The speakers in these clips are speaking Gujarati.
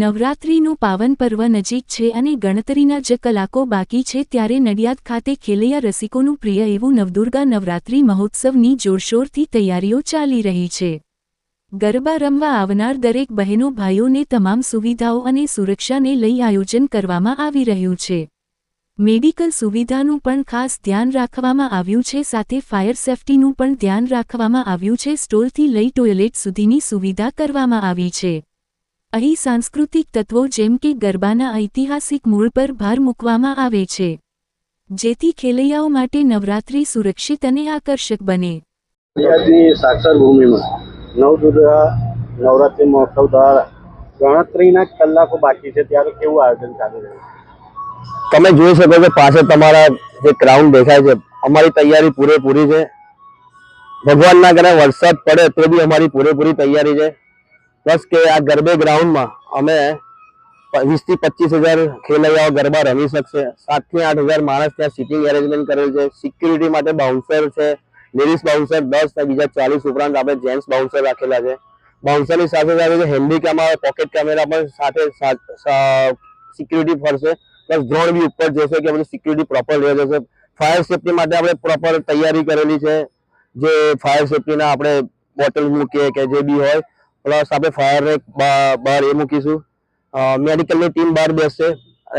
નવરાત્રિનું પાવન પર્વ નજીક છે અને ગણતરીના જ કલાકો બાકી છે ત્યારે નડિયાદ ખાતે ખેલૈયા રસિકોનું પ્રિય એવું નવદુર્ગા નવરાત્રિ મહોત્સવની જોરશોરથી તૈયારીઓ ચાલી રહી છે. ગરબા રમવા આવનાર દરેક બહેનો ભાઈઓને તમામ સુવિધાઓ અને સુરક્ષાને લઈ આયોજન કરવામાં આવી રહ્યું છે. મેડિકલ સુવિધાનું પણ ખાસ ધ્યાન રાખવામાં આવ્યું છે, સાથે ફાયર સેફટીનું પણ ધ્યાન રાખવામાં આવ્યું છે, સ્ટોલથી લઈ ટોયલેટ સુધીની સુવિધા કરવામાં આવી છે. અહીં સાંસ્કૃતિક તત્વો જેમ કે ગરબાના ઐતિહાસિક મૂળ પર ભાર મૂકવામાં આવે છે. જેથી ખેલૈયાઓ માટે નવરાત્રિ સુરક્ષિત અને આકર્ષક બને. નડિયાદની સાક્ષર ભૂમિમાં નવદુર્ગા નવરાત્રિ મહોત્સવ દ્વારા ગણતરીના કલાકો બાકી છે ત્યારે કેવું આયોજન ચાલી રહ્યું તમે જોઈ શકો છો પાછળ તમારા જે ક્રાઉન દેખાય છે અમારી તૈયારી પૂરેપૂરી છે. ભગવાન ના કરે વરસાદ પડે તો બી અમારી પૂરેપૂરી તૈયારી છે. બસ કે આ ગરબે ગ્રાઉન્ડમાં અમે વીસથી પચીસ હજાર ખેલૈયાઓ ગરબા રમી શકશે. સાતથી આઠ હજાર માણસ ત્યાં સિટિંગ એરેન્જમેન્ટ કરેલ છે. સિક્યુરિટી માટે બાઉન્સર છે. લેડીઝ બાઉન્સર દસ બીજા ચાલીસ ઉપરાંત આપણે જેન્ટ્સ બાઉન્સર રાખેલા છે. બાઉન્સરની સાથે સાથે હેન્ડી કેમેરા પોકેટ કેમેરા પણ સાથે સિક્યુરિટી ફરશે. પ્લસ ડ્રોન બી ઉપર જશે કે બધું સિક્યુરિટી પ્રોપર રહે જશે. ફાયર સેફટી માટે આપણે પ્રોપર તૈયારી કરેલી છે. જે ફાયર સેફટીના આપણે બોટલ મૂકીએ કે જે બી હોય પ્લસ આપણે ફાયર બહાર એ મૂકીશું. મેડિકલની ટીમ બહાર બેસશે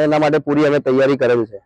એના માટે પૂરી અમે તૈયારી કરેલી છે.